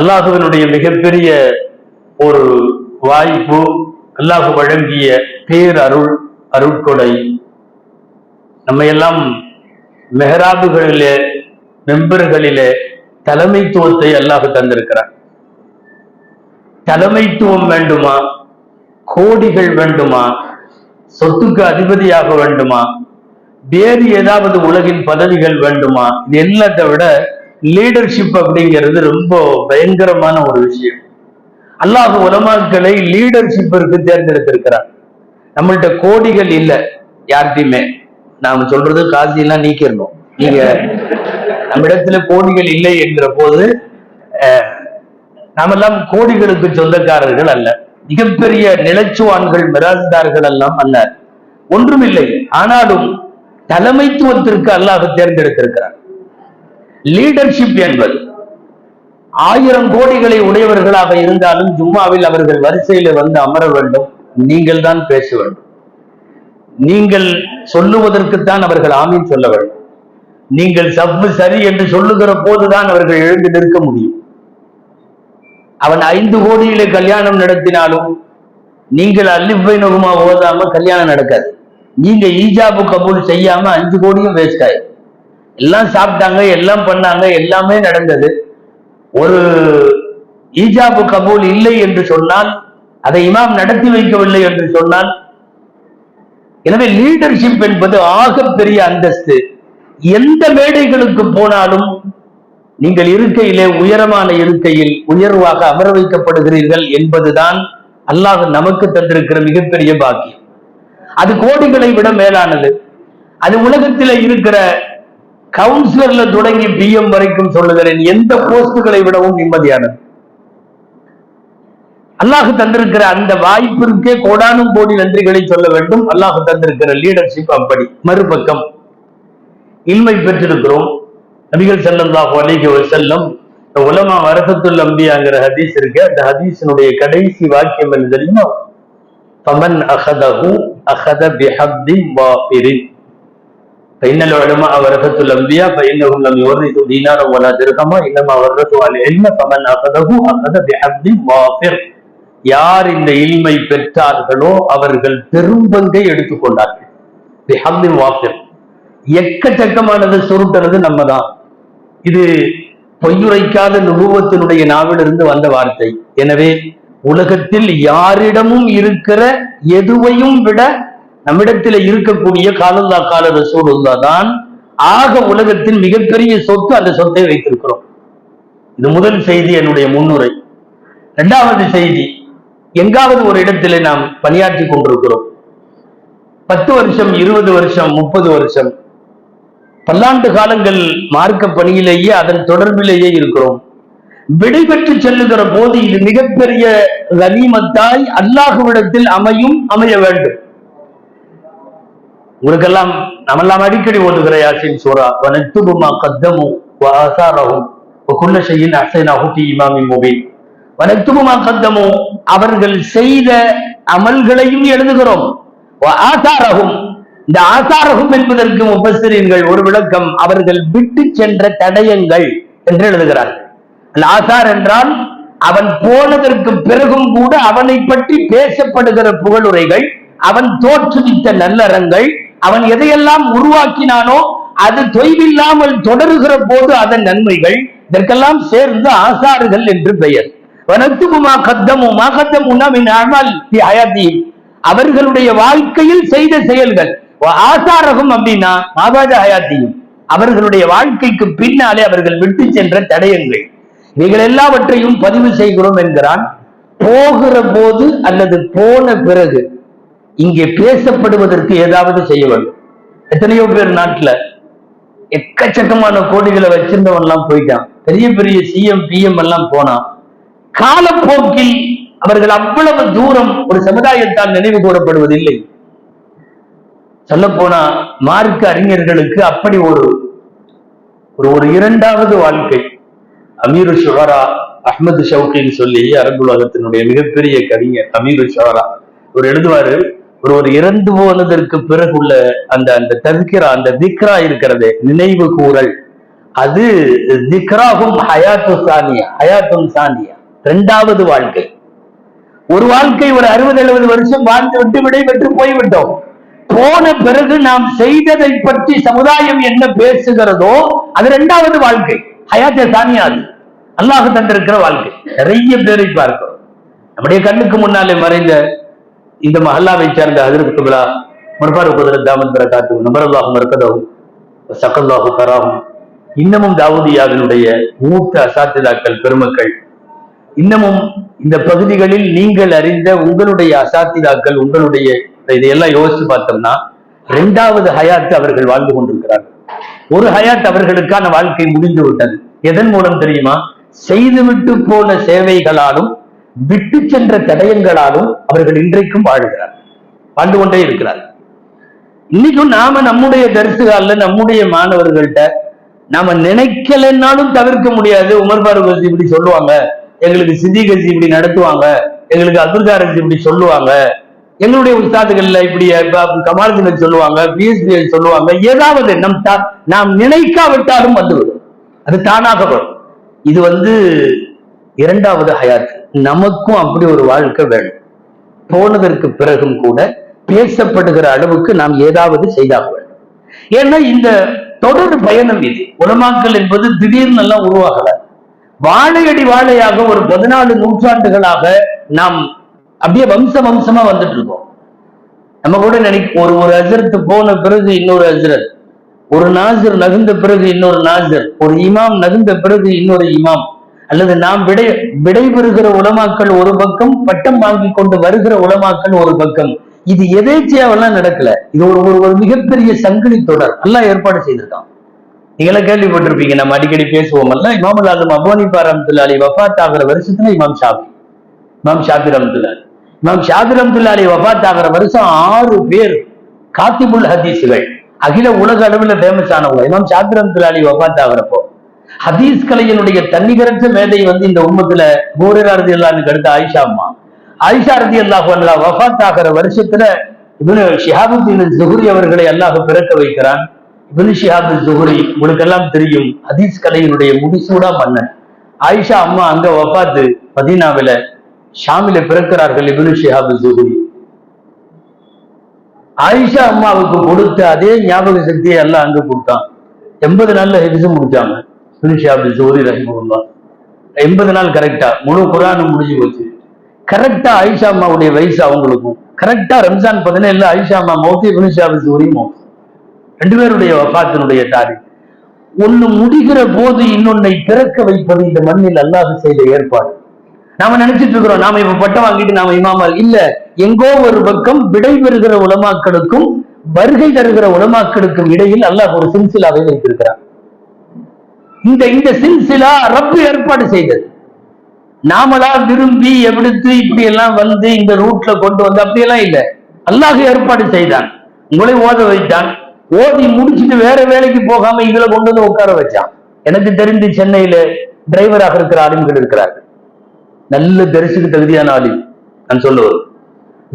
அல்லாஹுவனுடைய மிகப்பெரிய ஒரு வாய்ப்பு அல்லாஹு வழங்கிய பேரருள் அருட்கொடை. நம்ம எல்லாம் மெஹராபுகளிலே மெம்பர்களிலே தலைமைத்துவத்தை அல்லாஹ் தந்திருக்கிறார். தலைமைத்துவம் வேண்டுமா? கோடிகள் வேண்டுமா? சொத்துக்கு அதிபதியாக வேண்டுமா? வேறு ஏதாவது உலகின் பதவிகள் வேண்டுமா? இது எல்லாத்தை விட லீடர்ஷிப் அப்படிங்கிறது ரொம்ப பயங்கரமான ஒரு விஷயம். அல்லாஹ் உலமாக்களை லீடர்ஷிப்பிற்கு தேர்ந்தெடுத்திருக்கிறார். நம்மள்ட்ட கோடிகள் இல்லை யார்கிட்டயுமே. நாம சொல்றது காசிலாம் எல்லாம் நீக்கிடணும். நீங்க நம்மிடத்துல கோடிகள் இல்லை என்கிற போது அஹ், நாமெல்லாம் கோடிகளுக்கு சொந்தக்காரர்கள் அல்ல. மிகப்பெரிய நிலச்சுவான்கள் மிராசுதார்கள் எல்லாம் அல்ல. ஒன்றுமில்லை. ஆனாலும் தலைமைத்துவத்திற்கு அல்லாஹ் தேர்ந்தெடுத்திருக்கிறார். லீடர்ஷிப் என்பது. ஆயிரம் கோடிகளை உடையவர்களாக இருந்தாலும் ஜும்மாவில் அவர்கள் வரிசையில வந்து அமர வேண்டும். நீங்கள் தான் பேச வேண்டும். நீங்கள் சொல்லுவதற்குத்தான் அவர்கள் ஆமீன் சொல்ல வேண்டும். நீங்கள் சப்பு சரி என்று சொல்லுகிற போதுதான் அவர்கள் எழுந்து நிற்க முடியும். அவன் ஐந்து கோடியிலே கல்யாணம் நடத்தினாலும் நீங்கள் அல்லிப்பை நகுமா ஓதாம கல்யாணம் நடக்காது. நீங்க ஈஜாபு கபூல் செய்யாம அஞ்சு கோடியும் வேஸ்ட் ஆயிடும் எல்லாம் சாப்பிட்டாங்க எல்லாம் பண்ணாங்க எல்லாமே நடந்தது. ஒரு ஈஜாபு கபூல் இல்லை என்று சொன்னால் அதை இமாம் நடத்தி வைக்கவில்லை என்று சொன்னால் எனவே லீடர்ஷிப் என்பது ஆகப்பெரிய அந்தஸ்து. எந்த மேடைகளுக்கு போனாலும் நீங்கள் இருக்கையிலே உயரமான இருக்கையில் உயர்வாக அமர வைக்கப்படுகிறீர்கள் என்பதுதான் அல்லாஹ் நமக்கு தந்திருக்கிற மிகப்பெரிய பாக்கியம். அது கோடிகளை விட மேலானது. அது உலகத்தில் இருக்கிற கவுன்சிலர்ல தொடங்கி பிஎம் வரைக்கும் சொல்லுகிறேன் எந்த போஸ்டுகளை விடவும் நிம்மதியானது. அல்லாஹு தந்திருக்கிற அந்த வாய்ப்பிற்கே கோடானும் கோடி நன்றிகளை சொல்ல வேண்டும். அல்லாஹு தந்திருக்கிற லீடர்ஷிப் அப்படி. மறுபக்கம் இன்மை பெற்றிருக்கிறோம். நபிகள் ஸல்லல்லாஹு அலைஹி செல்லம் உலமா வரசத்துல் அம்பியாங்கிற ஹதீஸ் இருக்கு. அந்த ஹதீஸினுடைய கடைசி வாக்கியம் என்ன தெரியுமா? பமன் அஹதஹு அஹத பிஹப்தி வாஃபிரின். فإن العلماء ورثة الأنبياء فإنهم لم يورثوا دينارا ولا درهما إنما ورثوا العلم فمن أخذه أخذ بحظ وافر யார் இந்த இல்மை பெற்றார்களோ அவர்கள் பெரும் பங்கை எடுத்துக்கொண்டார்கள் பிஹம்தின் வாஃபிர் எக்கச்சக்கமானது சுருட்டுறது நம்ம தான் இது பொய்யுரைக்காத நுபுவத்தினுடைய நாவிலிருந்து வந்த வார்த்தை எனவே உலகத்தில் யாரிடமும் இருக்கிற எதுவையும் விட நம்மிடத்தில் இருக்கக்கூடிய காலல்லா கால ரசூலுல்லா தான் ஆக உலகத்தில் மிகப்பெரிய சொத்து அந்த சொத்தை வைத்திருக்கிறோம். இது முதல் செய்தி என்னுடைய முன்னுரை. இரண்டாவது செய்தி எங்காவது ஒரு இடத்திலே நாம் பணியாற்றி கொண்டிருக்கிறோம். பத்து வருஷம் இருபது வருஷம் முப்பது வருஷம் பல்லாண்டு காலங்கள் மார்க்க பணியிலேயே அதன் தொடர்பிலேயே இருக்கிறோம். விடைபெற்று செல்லுகிற போது இது மிகப்பெரிய கனிமத்தாய் அல்லாஹுவிடத்தில் அமையும் அமைய வேண்டும். உங்களுக்கெல்லாம் நம்மெல்லாம் அடிக்கடி ஓதுகிற யாசின் சூரா வனத்துபுமா கத்தமு ஆசாரகும் குல்ல செய்யின் அசைனாகு இமாமி முபீன். வனத்துபுமா கத்தமும் அவர்கள் செய்த அமல்களையும் எழுதுகிறோம். ஆசாரகும் இந்த ஆசாரகும் என்பதற்கு முப்பசிரியர்கள் ஒரு விளக்கம் அவர்கள் விட்டு சென்ற தடயங்கள் என்று எழுதுகிறார்கள். அந்த ஆசார் என்றால் அவன் போனதற்கு பிறகும் கூட அவனை பற்றி பேசப்படுகிற புகழுரைகள் அவன் தோற்றுவித்த நல்லறங்கள் அவன் எதையெல்லாம் உருவாக்கினானோ அது தொய்வில்லாமல் தொடருகிற போது அதன் நன்மைகள். இதற்கெல்லாம் சேர்ந்து ஆசாறுகள் என்று பெயர். வனத்துகுமா கத்தமுமா கத்தமுனா அவர்களுடைய வாழ்க்கையில் செய்த செயல்கள். ஆசாரகம் அப்படின்னா மாபாஜ ஹயாத்தியும் அவர்களுடைய வாழ்க்கைக்கு பின்னாலே அவர்கள் விட்டு சென்ற தடயங்கள். இவைகள் எல்லாவற்றையும் பதிவு செய்கிறோம் என்கிறான். போகிற போது அல்லது போன பிறகு இங்கே பேசப்படுவதற்கு ஏதாவது செய்ய வேண்டும். எத்தனையோ பேர் நாட்டுல எக்கச்சக்கமான கோடிகளை வச்சிருந்தவன் எல்லாம் போயிட்டான். பெரிய பெரிய சிஎம் பிஎம் எல்லாம் போனான். காலப்போக்கில் அவர்கள் அவ்வளவு தூரம் ஒரு சமுதாயத்தால் நினைவு கூறப்படுவதில்லை. சொல்ல போனா மார்க்க அறிஞர்களுக்கு அப்படி ஒரு ஒரு ஒரு இரண்டாவது வாழ்க்கை. அமீரு ஷுஹரா அஹ்மது ஷவுக்கின்னு சொல்லி அரபுலகத்தினுடைய மிகப்பெரிய கவிஞர் அமீரு ஷுஹரா. ஒரு எழுதுவாரு ஒரு ஒரு இறந்து போனதற்கு பிறகுள்ள அந்த அந்த தர்கிரா அந்த திக்ரா இருக்கிறது நினைவு கூறல். அது திக்ராகும் ஹயாத்து சானியா ஹயாத்தும் சானியா இரண்டாவது வாழ்க்கை. ஒரு வாழ்க்கை ஒரு அறுபது எழுபது வருஷம் வாழ்ந்து விட்டு விடைபெற்று போய்விட்டோம். போன பிறகு நாம் செய்ததை பற்றி சமுதாயம் என்ன பேசுகிறதோ அது இரண்டாவது வாழ்க்கை. ஹயாத்த சானியா அது. அல்லாஹ் தந்திருக்கிற வாழ்க்கை. நிறைய பேரை பார்க்கிறோம். நம்முடைய கண்ணுக்கு முன்னாலே மறைந்த இந்த மஹல்லாவை சேர்ந்த ஹஜரத் குபிலா முர்பாரு குதிரத் தாமத் பிரகாத்து நபரல்லாகும் இருக்கதவும் சக்கல்லாஹு கராகும் இன்னமும் தாவூதியாவினுடைய மூத்த அசாத்திதாக்கள் பெருமக்கள். இன்னமும் இந்த பகுதிகளில் நீங்கள் அறிந்த உங்களுடைய அசாத்திதாக்கள் உங்களுடைய இதையெல்லாம் யோசிச்சு பார்த்தோம்னா இரண்டாவது ஹயாத் அவர்கள் வாழ்ந்து கொண்டிருக்கிறார்கள். ஒரு ஹயாத் அவர்களுக்கான வாழ்க்கை முடிந்து விட்டது. எதன் மூலம் தெரியுமா? செய்துவிட்டு போன சேவைகளாலும் விட்டு சென்ற தடயங்களாலும் அவர்கள் இன்றைக்கும் வாழுகிறார் வாழ்ந்து கொண்டே இருக்கிறார் இன்னைக்கும் நாம நம்முடைய தரிசுகால நம்முடைய மாணவர்கள்ட்ட நாம நினைக்கலைன்னாலும் தவிர்க்க முடியாது. உமர் பாருக் இப்படி சொல்லுவாங்க. எங்களுக்கு சித்தி இப்படி நடத்துவாங்க. எங்களுக்கு அப்துல் இப்படி சொல்லுவாங்க. எங்களுடைய உஸ்தாதுகள்ல இப்படி கமாலுதீன் சொல்லுவாங்க பிஎஸ்பி சொல்லுவாங்க. ஏதாவது நம் நாம் நினைக்காவிட்டாலும் வந்துவிடும். அது தானாக வரும். இது வந்து இரண்டாவது ஹயாத். நமக்கும் அப்படி ஒரு வாழ்க்கை வேணும். போனதற்கு பிறகும் கூட பேசப்படுகிற அளவுக்கு நாம் ஏதாவது செய்தாக வேண்டும் ஏன்னா இந்த தொடர் பயணம் இது. உலமாக்கல் என்பது திடீர்னு எல்லாம் உருவாகல. வாழையடி வாழையாக ஒரு பதினாலு நூற்றாண்டுகளாக நாம் அப்படியே வம்ச வம்சமா வந்துட்டு இருக்கோம். நம்ம கூட நினைக்க ஒரு ஒரு அஜரத்து போன பிறகு இன்னொரு அஜரத் ஒரு நாசர் நகுந்த பிறகு இன்னொரு நாசர். ஒரு இமாம் நகுந்த பிறகு இன்னொரு இமாம். அல்லது நாம் விடை விடைபெறுகிற உலமாக்கள் ஒரு பக்கம் பட்டம் வாங்கி கொண்டு வருகிற உலமாக்கள் ஒரு பக்கம். இது எதேச்சியாவெல்லாம் நடக்கல. இது ஒரு ஒரு ஒரு மிகப்பெரிய சங்கிலி தொடர். எல்லாம் ஏற்பாடு செய்திருக்கான். நீங்களே கேள்விப்பட்டிருப்பீங்க நம்ம அடிக்கடி பேசுவோம். அல்ல இமாம் ஆலம் அபோனிபா ரம்துல்லாலி வஃத் ஆகிற வருஷத்துல இமாம் ஷாபி இமாம் ஷாபி ரம்துல்லாலி இமாம் ஷாபி ரம்துல்லாலி வஃத் ஆகிற வருஷம் ஆறு பேர் காத்திபுல் ஹதீஸுகள் அகில உலக அளவில் ஃபேமஸ் ஆனவங்க. இமாம் ஷாபி ரம்துல்லாலி வஃத் ஆகிறப்போ ஹதீஸ் கலையினுடைய தன்னிகரற்ற மேதை வந்து இந்த உம்மத்துல பூரராரதி அல்லான்னு அடுத்த ஆயிஷா அம்மா. ஆயிஷா ரதி அல்லாஹ் வஃத் ஆகிற வருஷத்துல இவனு ஷிஹாபுத்தீன் ஜுஹுரி அவர்களை அல்லாஹ் பிறக்க வைக்கிறான். இவனு ஷிஹாபு ஜுஹுரி உங்களுக்கெல்லாம் தெரியும் ஹதீஸ் கலையினுடைய முடிசூடா மன்னன். ஆயிஷா அம்மா அங்க வபாத்து மதீனாவில ஷாமில பிறக்கிறார்கள் இபின் ஷிஹாபு ஜுஹுரி ஆயிஷா அம்மாவுக்கு கொடுத்த அதே ஞாபக சக்தியை எல்லாம் அங்க கொடுத்தான். எண்பது நாள்ல ஹெபிசம் முடிச்சாங்க. இபின் ஷிஹாபு ஜுஹுரி ரஹிமுல்லா எண்பது நாள் கரெக்டா முழு குரானும் முடிஞ்சு போச்சு. கரெக்டா ஆயிஷா அம்மாவுடைய வயசு அவங்களுக்கும். கரெக்டா ரம்ஜான் பதினேழுல ஆயிஷா அம்மா மௌத்தி இபின் ஷிஹாபு மௌத்தி ரெண்டு பேருடைய வபாத்தினுடைய தாரி ஒண்ணு முடிகிற போது இன்னொன்னை பிறக்க வைப்பது இந்த மண்ணில் அல்லாது செய்த ஏற்பாடு. நாம நினைச்சிட்டு இருக்கிறோம் நாம இப்ப பட்டம் வாங்கிட்டு நாம இமாமல் இல்ல எங்கோ ஒரு பக்கம் விடை பெறுகிற உலமாக்களுக்கும் வருகை தருகிற உலமாக்களுக்கும் இடையில் அல்லாஹ் ஒரு சின்சிலாவை வைத்திருக்கிறார் இந்த இந்த சின்சிலா ரப்பு ஏற்பாடு செய்தது. நாமளா விரும்பி எடுத்து இப்படி எல்லாம் வந்து இந்த ரூட்ல கொண்டு வந்து அப்படியெல்லாம் இல்லை. அல்லாஹ் ஏற்பாடு செய்தான். உங்களை ஓத வைத்தான். ஓதி முடிச்சுட்டு வேற வேலைக்கு போகாம இதுல கொண்டு வந்து உட்கார வச்சான். எனக்கு தெரிந்து சென்னையில டிரைவராக இருக்கிற ஆளுங்கள் இருக்கிறார். நல்ல தரிசுக்கு தகுதியான ஆலிம். நான் சொல்லுவது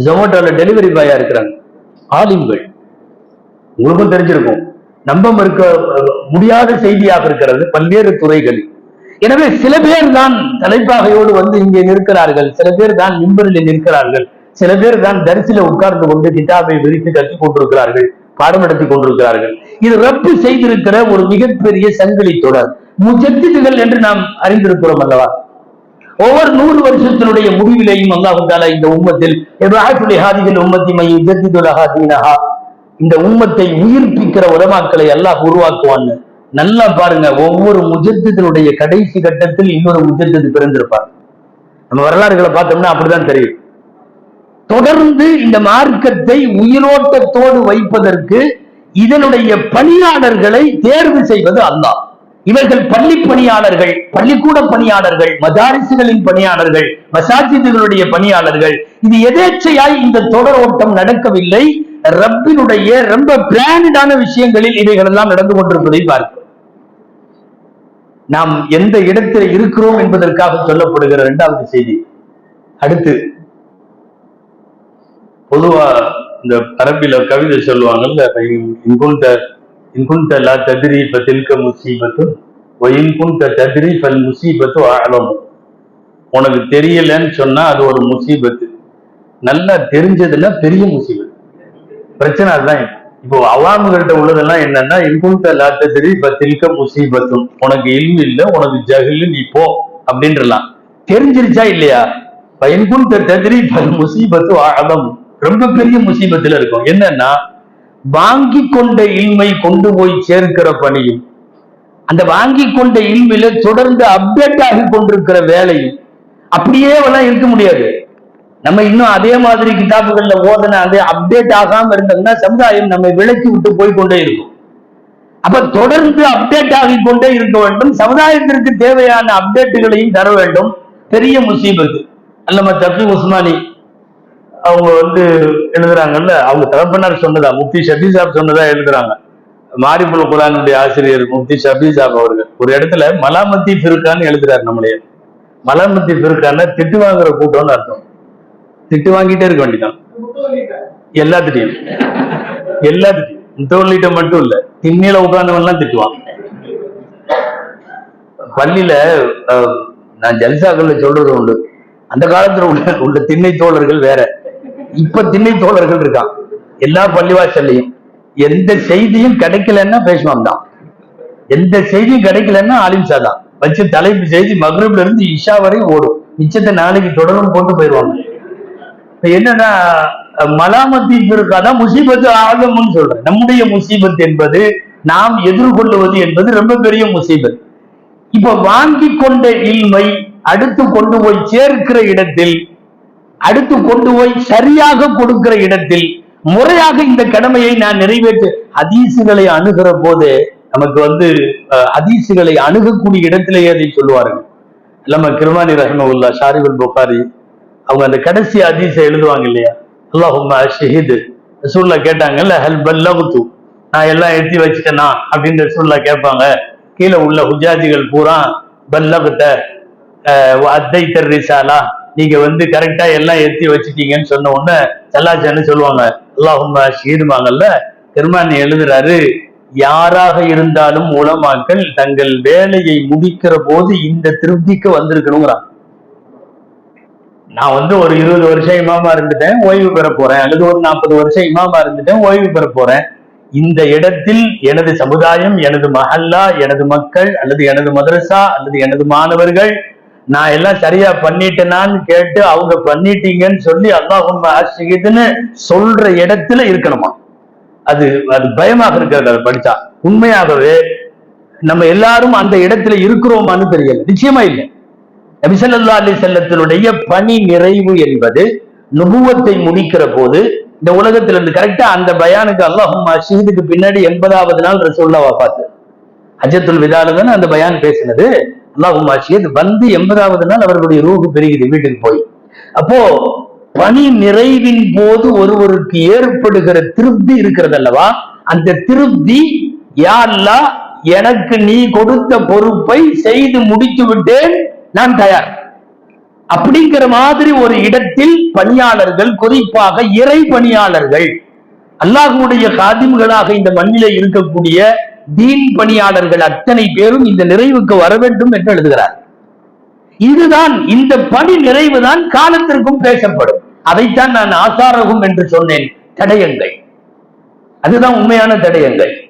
ஜொமேட்டோல டெலிவரி பாயா இருக்கிறாங்க. ஆலிம்கள். உங்களுக்கும் தெரிஞ்சிருக்கும். நம்ப மறுக்க முடியாத செய்தியாக இருக்கிறது பல்வேறு துறைகளில். எனவே சில பேர் தான் தலைப்பாகையோடு வந்து இங்கே நிற்கிறார்கள். சில பேர் தான் மிம்பரில் நிற்கிறார்கள். சில பேர் தான் தரிசில உட்கார்ந்து கொண்டு கிட்டாபை விரித்து கற்றுக் கொண்டிருக்கிறார்கள் பாடம் நடத்தி கொண்டிருக்கிறார்கள். இது ரப்பு செய்திருக்கிற ஒரு மிகப்பெரிய சங்கிலி தொடர். முஜத்திதுகள் என்று நாம் அறிந்திருக்கிறோம் அல்லவா? ஒவ்வொரு நூறு வருஷத்தினுடைய முடிவிலையும் அல்லாஹால இந்த உம்மத்தில் உம்மத்தி மையம் இந்த உம்மத்தை உயிர்ப்பிக்கிற உலமாக்களை எல்லாம் உருவாக்குவான்னு. நல்லா பாருங்க ஒவ்வொரு முஜத்தினுடைய கடைசி கட்டத்தில் இன்னொரு முஜத்து பிறந்திருப்பார். நம்ம வரலாறுகளை பார்த்தோம்னா அப்படிதான் தெரியும். தொடர்ந்து இந்த மார்க்கத்தை உயிரோட்டத்தோடு வைப்பதற்கு இதனுடைய பணியாளர்களை தேர்வு செய்வது அல்லாஹ். இவர்கள் பள்ளி பணியாளர்கள் பள்ளிக்கூட பணியாளர்கள் மதாரிசுகளின் பணியாளர்கள் மசாஜிதுகளுடைய பணியாளர்கள். இது எதேச்சையாய் இந்த தொடர் ஓட்டம் நடக்கவில்லை. ரப்பினுடைய ரொம்ப பிராண்டான விஷயங்களில் இவைகள் எல்லாம் நடந்து கொண்டிருப்பதை பார்க்கிறோம். நாம் எந்த இடத்தில் இருக்கிறோம் என்பதற்காக சொல்லப்படுகிற இரண்டாவது செய்தி. அடுத்து பொதுவா இந்த அரபில கவிதை சொல்லுவாங்கல்ல இன்குந்த இன்குந்த லா ததிரி தில்க முசீபத்தும் ஒயின் தத்ரி முசீபத்து ஆழம் உனக்கு தெரியலன்னு சொன்னா அது ஒரு முசீபத்து. நல்லா தெரிஞ்சதுன்னா பெரிய முசீபத் பிரச்சனை அதுதான். இப்போ அவாமுகள்கிட்ட உள்ளதெல்லாம் என்னன்னா இன்குந்த லாத்த சரி இப்ப தில்க முசீபத்தும். உனக்கு இல்மு இல்ல உனக்கு ஜஹில் நீ போ அப்படின்றலாம். தெரிஞ்சிருச்சா இல்லையா? பயன்குந்த ததிரி முசீபத்து ஆழம் ரொம்ப பெரிய முசீபத்துல இருக்கும். என்னன்னா வாங்கி கொண்ட இல்மை கொண்டு போய் சேர்க்கிற பணியும் அந்த வாங்கி கொண்ட இல்மையில தொடர்ந்து அப்டேட் ஆகி கொண்டிருக்கிற வேலையும் அப்படியே எல்லாம் இருக்க முடியாது. நம்ம இன்னும் அதே மாதிரி கிதாபுகள்ல ஓதன அது அப்டேட் ஆகாம இருந்தோம்னா சமுதாயம் நம்மை விலக்கி விட்டு போய் கொண்டே இருக்கும். அப்ப தொடர்ந்து அப்டேட் ஆகி கொண்டே இருக்க வேண்டும். சமுதாயத்திற்கு தேவையான அப்டேட்டுகளையும் தர வேண்டும். பெரிய முசீபத்து. அல்லம தப்பி உஸ்மானி அவங்க வந்து எழுதுறாங்கல்ல அவங்க தரப்பினர் சொன்னதா முஃப்தி ஷபி சாப் சொன்னதா எழுதுறாங்க. மாரிபுல் குரானுடைய ஆசிரியர் முஃப்தி ஷபி சாப் அவர்கள். ஒரு இடத்துல மலாமத்தி ஃபிருக்கான்னு எழுதுறாரு நம்மளே மலாமத்தி பிருக்கான திட்டு வாங்குற கூட்டம்னு அர்த்தம். திட்டு வாங்கிட்டே இருக்க வேண்டியதான் எல்லாத்துட்டையும். எல்லாத்துட்டையும். முத்தவள்ளிட்ட மட்டும் இல்ல திண்ணில உட்கார்ந்தவன்லாம் திட்டுவான். பள்ளியில நான் ஜல்சாக்கள்ல சொல்றது உண்டு. அந்த காலத்துல உள்ள உள்ள திண்ணை தோழர்கள் வேற. இப்ப திண்ணை தோழர்கள் இருக்கான். எல்லா பள்ளிவாசல்லையும். எந்த செய்தியும் கிடைக்கலன்னா பேசுவான் தான். எந்த செய்தியும் கிடைக்கலன்னா ஆலிம்சா தான். வச்சு தலைப்பு செய்தி மகரப்ல இருந்து இஷா வரையும் ஓடும். மிச்சத்தை நாளைக்கு தொடரும் போட்டு போயிடுவாங்க. என்னன்னா மலாமத்தி இருக்காதான் முசீபத்து ஆகும்னு சொல்றேன் நம்முடைய முசீபத் என்பது நாம் எதிர்கொள்ளுவது என்பது ரொம்ப பெரிய முசீபத். இப்ப வாங்கி கொண்ட இல்மை அடுத்து கொண்டு போய் சேர்க்கிற இடத்தில் அடுத்து கொண்டு போய் சரியாக கொடுக்கிற இடத்தில் முறையாக இந்த கடமையை நான் நிறைவேற்று ஹதீசுகளை அணுகிற போது நமக்கு வந்து அஹ், ஹதீசுகளை அணுகக்கூடிய இடத்திலேயே அதை சொல்லுவார்கள். நம்ம கிருமானி ரஹ்மவுல்லா ஷாரிபுல் புகாரி அவங்க அந்த கடைசி அதிச எழுதுவாங்க இல்லையா? அல்லாஹும்ம ஷஹீது. ரசூல்லா கேட்டாங்கல்ல ஹல் பல்லகுத்து. நான் எல்லாம் எழுதி வச்சுட்டேனா? அப்படின்னு ரசூல்லா கேட்பாங்க. கீழே உள்ள ஹுஜாஜிகள் பூரா பல்லகுத்த அத்தை ரிசாலா. நீங்க வந்து கரெக்டா எல்லாம் எத்தி வச்சுட்டீங்கன்னு சொன்ன உடனே சல்லாச்சான்னு சொல்லுவாங்க. அல்லாஹும்ம ஷஹீதுமாங்கல்ல பெருமானி எழுதுறாரு யாராக இருந்தாலும் உலமாக்கள் தங்கள் வேலையை முடிக்கிற போது இந்த திருப்திக்கு வந்திருக்கணுங்கிறான். நான் வந்து ஒரு இருபது வருஷம் இமாமா இருந்துட்டேன் ஓய்வு பெற போறேன். அல்லது ஒரு நாற்பது வருஷம் இமாமா இருந்துட்டேன் ஓய்வு பெற போறேன். இந்த இடத்தில் எனது சமுதாயம் எனது மஹல்லா எனது மக்கள் அல்லது எனது மதரசா அல்லது எனது மாணவர்கள் நான் எல்லாம் சரியா பண்ணிட்டேனான்னு கேட்டு அவங்க பண்ணிட்டீங்கன்னு சொல்லி அல்லாஹும் ஆசிரியதுன்னு சொல்ற இடத்துல இருக்கணுமா? அது அது பயமாக இருக்கிறது அதை படிச்சா. உண்மையாகவே நம்ம எல்லாரும் அந்த இடத்துல இருக்கிறோமான்னு தெரியல. நிச்சயமா இல்லை. நபிசல்லா அலி செல்லத்தினுடைய பணி நிறைவு என்பது நுபுவத்தை முடிக்கிற போது இந்த உலகத்துல இருந்து கரெக்டா அந்த பயானுக்கு அல்லாஹும் ஷஹீதுக்கு பின்னாடி எண்பதாவது நாள் ரசூல்லா பார்த்து அஜத்துல் விதால தானே அந்த பயான் பேசினது? அல்லாஹும் ஷஹீத் வந்து எண்பதாவது நாள் அவர்களுடைய ரூஹு பெருகிது வீட்டுக்கு போய். அப்போ பணி நிறைவின் போது ஒருவருக்கு ஏற்படுகிற திருப்தி இருக்கிறது அல்லவா அந்த திருப்தி யா எனக்கு நீ கொடுத்த பொறுப்பை செய்து முடித்து விட்டேன் நான் தயார். அப்படிங்கிற மாதிரி ஒரு இடத்தில் பணியாளர்கள் குறிப்பாக இறை பணியாளர்கள் அல்லாஹுடைய காதிம்களாக இந்த மண்ணிலே இருக்கக்கூடிய தீன் பணியாளர்கள் அத்தனை பேரும் இந்த நிறைவுக்கு வர வேண்டும் என்று எழுதுகிறார். இதுதான் இந்த பணி நிறைவுதான் காலத்திற்கும் பேசப்படும். அதைத்தான் நான் ஆசாரகும் என்று சொன்னேன். தடயங்கள். அதுதான் உண்மையான தடயங்கள்.